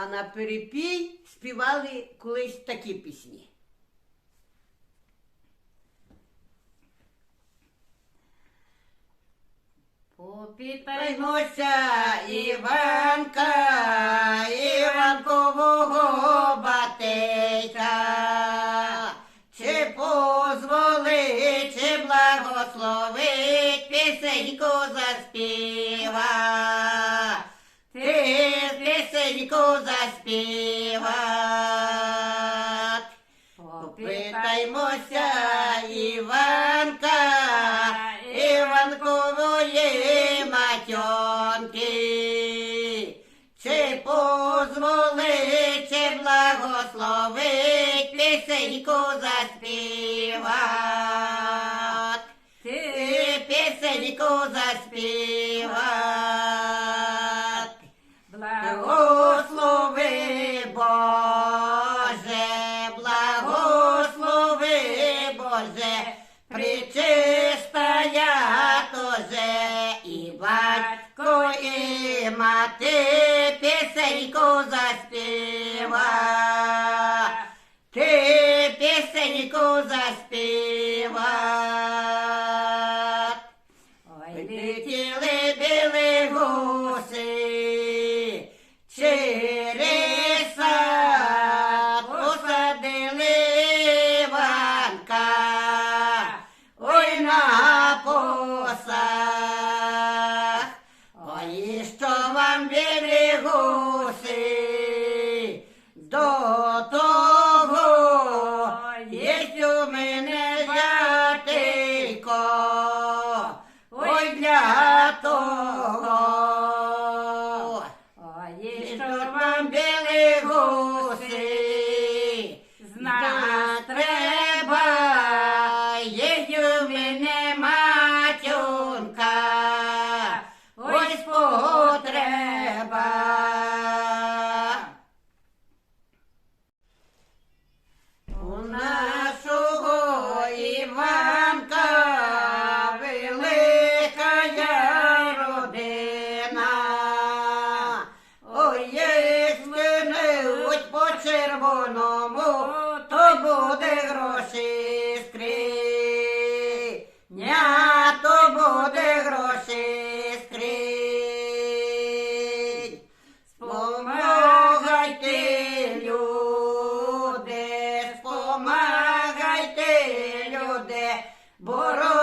А на перепій співали колись такі пісні. Попитаймося Іванка, Іванкового батейка, чи позволить, чи благословить, пісеньку заспіва. Пісеньку заспівать. Попитаймося Іванка, Іванкової матьонки, чи позволить, чи благословить пісеньку заспівать. Ти пісеньку заспівать. Пісеньку заспіва. Ти пісеньку заспіва. Ой, летіли біли гуси, через сад посадили Іванка, ой на посах, ой, що вам білі червоному, то буде гроші скриня, то буде гроші скринь. Спомагайте, люди, спомагайте, люди, боротися.